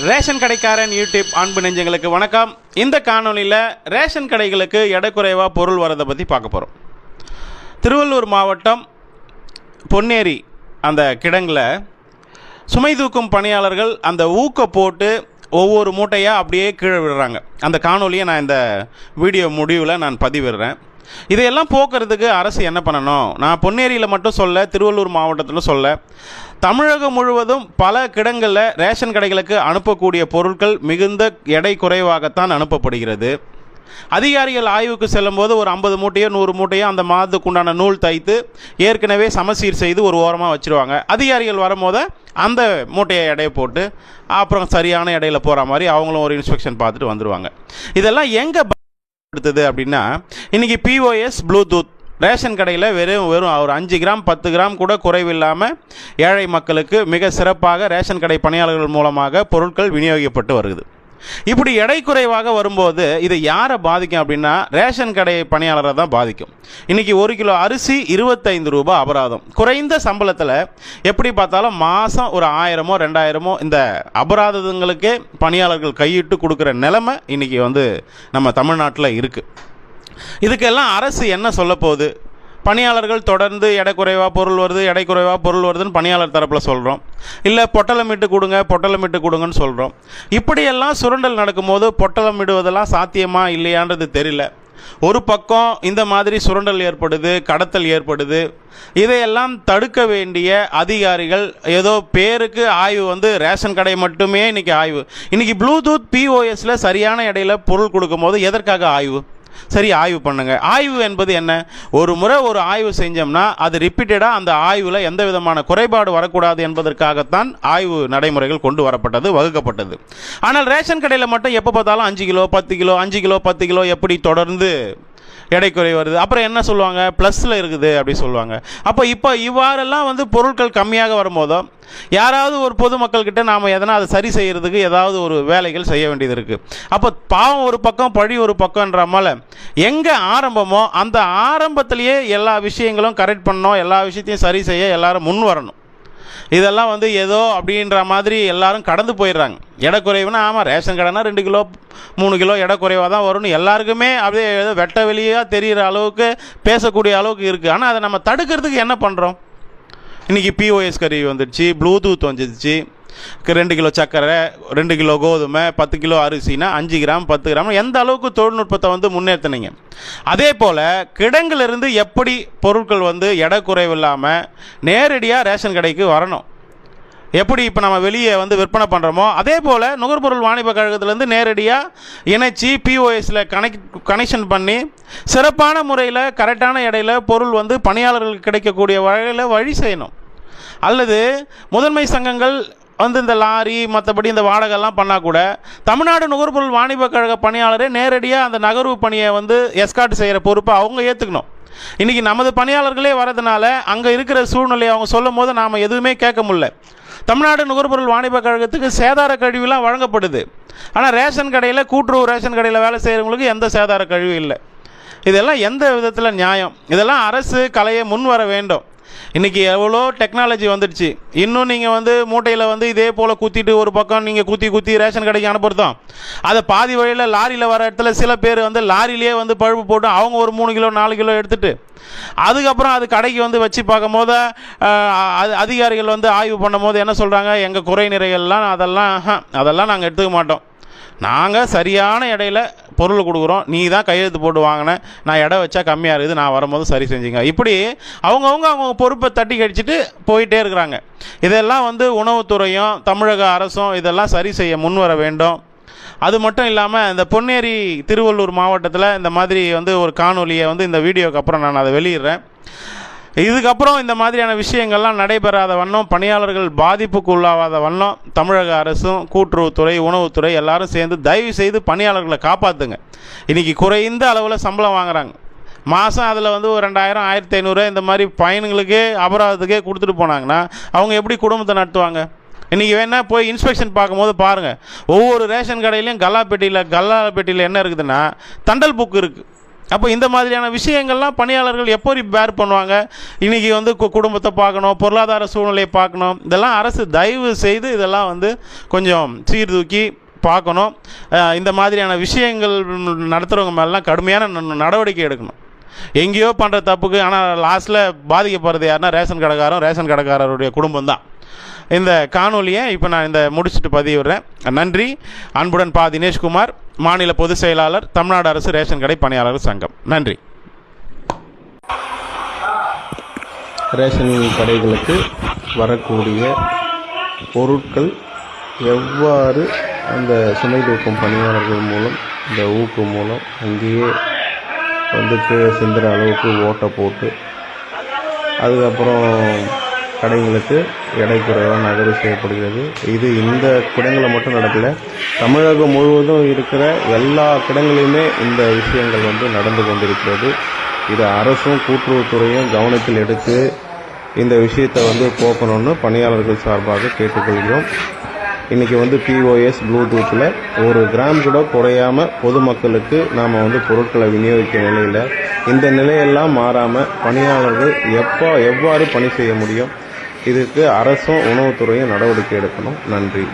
Ration கடைக்காரன் YouTube அன்பு நெஞ்சங்களுக்கு வணக்கம். இந்த காணொலியில் ரேஷன் கடைகளுக்கு எடை குறைவாக பொருள் வரதை பற்றி பார்க்க போகிறோம் திருவள்ளூர் மாவட்டம் பொன்னேரி அந்த கிடங்கில் சுமை தூக்கும் பணியாளர்கள் அந்த ஊக்க போட்டு ஒவ்வொரு மூட்டையாக அப்படியே கீழே விடுறாங்க. அந்த காணொலியை நான் இந்த வீடியோ முடிவில் நான் பதிவிடுறேன். இதையெல்லாம் போக்குறதுக்கு அரசு என்ன பண்ணணும்? நான் பொன்னேரியில் மட்டும் சொல்ல திருவள்ளூர் மாவட்டத்தில் சொல்ல. தமிழகம் முழுவதும் பல கிடங்களில் ரேஷன் கடைகளுக்கு அனுப்பக்கூடிய பொருட்கள் மிகுந்த எடை குறைவாகத்தான் அனுப்பப்படுகிறது. அதிகாரிகள் ஆய்வுக்கு செல்லும்போது ஒரு ஐம்பது மூட்டையோ நூறு மூட்டையோ அந்த மாதத்துக்கு உண்டான நூல் தைத்து ஏற்கனவே சமசீர் செய்து ஒரு ஓரமாக வச்சுருவாங்க. அதிகாரிகள் வரும்போது அந்த மூட்டையை எடையை போட்டு அப்புறம் சரியான இடையில போகிற மாதிரி அவங்களும் ஒரு இன்ஸ்பெக்ஷன் பார்த்துட்டு வந்துடுவாங்க இதெல்லாம் எங்கே கொடுத்தது அப்படின்னா இன்றைக்கி பிஓஎஸ் ப்ளூடூத் ரேஷன் கடையில் வெறும் வெறும் ஒரு அஞ்சு கிராம் பத்து கிராம் கூட குறைவில்லாமல் ஏழை மக்களுக்கு மிக சிறப்பாக ரேஷன் கடை பணியாளர்கள் மூலமாக பொருட்கள் விநியோகிக்கப்பட்டு வருகிறது. இப்படி எடை குறைவாக வரும்போது இது யாரை பாதிக்கும் அப்படின்னா ரேஷன் கடை பணியாளரை தான் பாதிக்கும். இன்றைக்கி ஒரு கிலோ அரிசி இருபத்தைந்து ரூபாய் அபராதம். குறைந்த சம்பளத்தில் எப்படி பார்த்தாலும் மாதம் ஒரு ஆயிரமோ ரெண்டாயிரமோ இந்த அபராதங்களுக்கே பணியாளர்கள் கையிட்டு கொடுக்குற நிலைமை இன்றைக்கி வந்து நம்ம தமிழ்நாட்டில் இருக்குது இதுக்கெல்லாம் அரசு என்ன சொல்ல போகுது? பணியாளர்கள் தொடர்ந்து எடை குறைவாக பொருள் வருது எடை குறைவாக பொருள் வருதுன்னு பணியாளர் தரப்பில் சொல்கிறோம் இல்லை பொட்டலமிட்டு கொடுங்க பொட்டலமிட்டு கொடுங்கன்னு சொல்கிறோம் இப்படியெல்லாம் சுரண்டல் நடக்கும்போது பொட்டலமிடுவதெல்லாம் சாத்தியமா இல்லையான்றது தெரியல. ஒரு பக்கம் இந்த மாதிரி சுரண்டல் ஏற்படுது கடத்தல் ஏற்படுது. இதையெல்லாம் தடுக்க வேண்டிய அதிகாரிகள் ஏதோ பேருக்கு ஆய்வு வந்து ரேஷன் கடை மட்டுமே இன்னைக்கு ஆய்வு. இன்னைக்கு ப்ளூடூத் பிஓஎஸ்ல சரியான இடையில பொருள் கொடுக்கும்போது எதற்காக ஆய்வு? சரி ஆய்வு பண்ணுங்க. ஆய்வு என்பது என்ன? ஒரு முறை ஒரு ஆய்வு செஞ்சோம்னா அது ரிப்பீட்டடாக அந்த ஆய்வில் எந்த விதமான குறைபாடு வரக்கூடாது என்பதற்காகத்தான் ஆய்வு நடைமுறைகள் கொண்டு வரப்பட்டது வகுக்கப்பட்டது. ஆனால் ரேஷன் கடையில் மட்டும் எப்போ பார்த்தாலும் அஞ்சு கிலோ பத்து கிலோ அஞ்சு கிலோ பத்து கிலோ எப்படி தொடர்ந்து எடை குறை வருது. அப்புறம் என்ன சொல்லுவாங்க? ப்ளஸில் இருக்குது அப்படி சொல்லுவாங்க. அப்போ இப்போ இவ்வாறெல்லாம் வந்து பொருட்கள் கம்மியாக வரும்போதோ யாராவது ஒரு பொதுமக்கள்கிட்ட நாம் எதனா அதை சரி செய்கிறதுக்கு ஏதாவது ஒரு வேலைகள் செய்ய வேண்டியது இருக்குது அப்போ பாவம் ஒரு பக்கம் பழி ஒரு பக்கம்ன்ற மேலே எங்கே ஆரம்பமோ அந்த ஆரம்பத்திலேயே எல்லா விஷயங்களும் கரெக்ட் பண்ணணும் எல்லா விஷயத்தையும் சரி செய்ய எல்லாரும் முன் வரணும். இதெல்லாம் வந்து ஏதோ அப்படின்ற மாதிரி எல்லாரும் கடந்து போயிடுறாங்க. எடை குறைவுனா ஆமாம் ரேஷன் கடைனா ரெண்டு கிலோ மூணு கிலோ எடை குறைவாக தான் வரும்னு எல்லாருக்குமே அப்படியே ஏதோ வெட்ட வெளியாக தெரிகிற அளவுக்கு பேசக்கூடிய அளவுக்கு இருக்குது ஆனால் அதை நம்ம தடுக்கிறதுக்கு என்ன பண்ணுறோம் இன்றைக்கி பிஓஎஸ் கருவி வந்துடுச்சு ப்ளூடூத் வந்துடுச்சு. ரெண்டு கிலோ சர்க்கரை ரெண்டு கிலோ கோதுமை பத்து கிலோ அரிசினா அஞ்சு கிராம் பத்து கிராம். எந்த அளவுக்கு தொழில்நுட்பத்தை வந்து முன்னேற்றினீங்க அதே போல் கிடங்கிலிருந்து எப்படி பொருட்கள் வந்து எடை குறைவு இல்லாமல் நேரடியாக ரேஷன் கடைக்கு வரணும்? எப்படி இப்போ நம்ம வெளியே வந்து விற்பனை பண்ணுறோமோ அதே போல் நுகர்பொருள் வாணிப கழகத்திலேருந்து நேரடியாக இணைச்சி பிஓஎஸில் கனெக்ட் கனெக்ஷன் பண்ணி சிறப்பான முறையில் கரெக்டான இடையில பொருள் வந்து பணியாளர்களுக்கு கிடைக்கக்கூடிய வகையில் வழி செய்யணும். அல்லது முதன்மை சங்கங்கள் வந்து இந்த லாரி மற்றபடி இந்த வாடகைலாம் பண்ணால் கூட தமிழ்நாடு நுகர்பொருள் வாணிப கழக பணியாளரே நேரடியாக அந்த நகர்வு பணியை வந்து எஸ்கார்ட் செய்கிற பொறுப்பை அவங்க ஏற்றுக்கணும் இன்றைக்கி நமது பணியாளர்களே வரதுனால அங்கே இருக்கிற சூழ்நிலையை அவங்க சொல்லும் போது நாம் எதுவுமே கேட்க முடியல. தமிழ்நாடு நுகர்பொருள் வாணிப கழகத்துக்கு சேதார கழிவுலாம் வழங்கப்படுது. ஆனால் ரேஷன் கடையில் கூட்டுறவு ரேஷன் கடையில் வேலை செய்கிறவங்களுக்கு எந்த சேதார கழிவு இல்லை. இதெல்லாம் எந்த விதத்தில் நியாயம்? இதெல்லாம் அரசு கலையை முன் வர வேண்டும். இன்றைக்கி எவ்வளோ டெக்னாலஜி வந்துடுச்சு. இன்னும் நீங்கள் வந்து மூட்டையில் வந்து இதே போல் குத்திட்டு ஒரு பக்கம் நீங்கள் குத்தி குத்தி ரேஷன் கடைக்கு அனுப்புறதும் அதை பாதி வழியில் லாரியில் வர இடத்துல சில பேர் வந்து லாரியிலே வந்து பழுப்பு போட்டு அவங்க ஒரு மூணு கிலோ நாலு கிலோ எடுத்துட்டு அதுக்கப்புறம் அது கடைக்கு வந்து வச்சு பார்க்கும்போது போது அது அதிகாரிகள் வந்து ஆய்வு பண்ணும்போது என்ன சொல்கிறாங்க எங்கள் குறை நிறைகள்லாம் அதெல்லாம் அதெல்லாம் நாங்கள் எடுத்துக்க மாட்டோம். நாங்கள் சரியான இடையில பொருள் கொடுக்குறோம். நீ தான் கையெழுத்து போட்டு வாங்கின. நான் எடை வச்சா கம்மியாக இருக்குது. நான் வரும்போது சரி செஞ்சுங்க. இப்படி அவங்கவுங்க அவங்க பொறுப்பை தட்டி கழிச்சிட்டு போயிட்டே இருக்கிறாங்க. இதெல்லாம் வந்து உணவுத்துறையும் தமிழக அரசும் இதெல்லாம் சரி செய்ய முன்வர வேண்டும். அது மட்டும் இல்லாமல் இந்த பொன்னேரி திருவள்ளூர் மாவட்டத்தில் இந்த மாதிரி வந்து ஒரு காணொலியை வந்து இந்த வீடியோக்கு அப்புறம் நான் அதை வெளியிடுறேன். இதுக்கப்புறம் இந்த மாதிரியான விஷயங்கள்லாம் நடைபெறாத வண்ணம் பணியாளர்கள் பாதிப்புக்கு உள்ளாகாத வண்ணம் தமிழக அரசும் கூட்டுறவுத்துறை உணவுத்துறை எல்லாரும் சேர்ந்து தயவு செய்து பணியாளர்களை காப்பாற்றுங்க இன்றைக்கி குறைந்த அளவில் சம்பளம் வாங்குறாங்க. மாதம் அதில் வந்து ஒரு ரெண்டாயிரம் ஆயிரத்தி ஐநூறு இந்த மாதிரி பயணங்களுக்கே அபராதத்துக்கே கொடுத்துட்டு போனாங்கன்னா அவங்க எப்படி குடும்பத்தை நடத்துவாங்க? இன்றைக்கி வேணால் போய் இன்ஸ்பெக்ஷன் பார்க்கும்போது பாருங்கள் ஒவ்வொரு ரேஷன் கடையிலையும் கல்லாப்பேட்டியில் கல்லாப்பேட்டியில் என்ன இருக்குதுன்னா தண்டல் புக்கு இருக்குது அப்போ இந்த மாதிரியான விஷயங்கள்லாம் பணியாளர்கள் எப்படி பேர் பண்ணுவாங்க? இன்றைக்கி வந்து கு- குடும்பத்தை பார்க்கணும் பொருளாதார சூழ்நிலையை பார்க்கணும். இதெல்லாம் அரசு தயவு செய்து இதெல்லாம் வந்து கொஞ்சம் சீர்தூக்கி பார்க்கணும். இந்த மாதிரியான விஷயங்கள் நடத்துகிறவங்க மேலாம் கடுமையான ந- நடவடிக்கை எடுக்கணும். எங்கேயோ பண்ணுற தப்புக்கு ஆனால் லாஸ்ட்டில் பாதிக்கப்படுறது யாருன்னா ரேஷன் கடைக்காரன் ரேஷன் கடைக்காரருடைய குடும்பம் தான் இந்த காணொலியை இப்போ நான் இந்த முடிச்சுட்டு பதிவிடுறேன். நன்றி. அன்புடன் பா தினேஷ்குமார் மாநில பொதுச் செயலாளர் தமிழ்நாடு அரசு ரேஷன் கடை பணியாளர் சங்கம். நன்றி. ரேஷன் கடைகளுக்கு வரக்கூடிய பொருட்கள் எவ்வாறு அந்த சுமை தூக்கும் பணியாளர்கள் மூலம் இந்த ஊக்கு மூலம் அங்கேயே வந்து சிந்துற அளவுக்கு ஓட்டை போட்டு அதுக்கப்புறம் கடைங்களுக்கு எடை குறைவாக நகர்வு செய்யப்படுகிறது. இது இந்த கிடங்களில் மட்டும் நடக்கலை. தமிழகம் முழுவதும் இருக்கிற எல்லா கிடங்களிலுமே இந்த விஷயங்கள் வந்து நடந்து கொண்டிருக்கிறது. இது அரசும் கூட்டுறவுத்துறையும் கவனத்தில் எடுத்து இந்த விஷயத்தை வந்து போக்கணும்னு பணியாளர்கள் சார்பாக கேட்டுக்கொள்கிறோம். இன்றைக்கி வந்து பிஓஎஸ் ப்ளூடூத்தில் ஒரு கிராம் கூட குறையாம பொதுமக்களுக்கு நாம் வந்து பொருட்களை விநியோகிக்க நிலையில் இந்த நிலையெல்லாம் மாறாமல் பணியாளர்கள் எப்போ எவ்வாறு பணி செய்ய முடியும்? இதுக்கு அரசும் உணவுத்துறையும் நடவடிக்கை எடுக்கணும். நன்றி.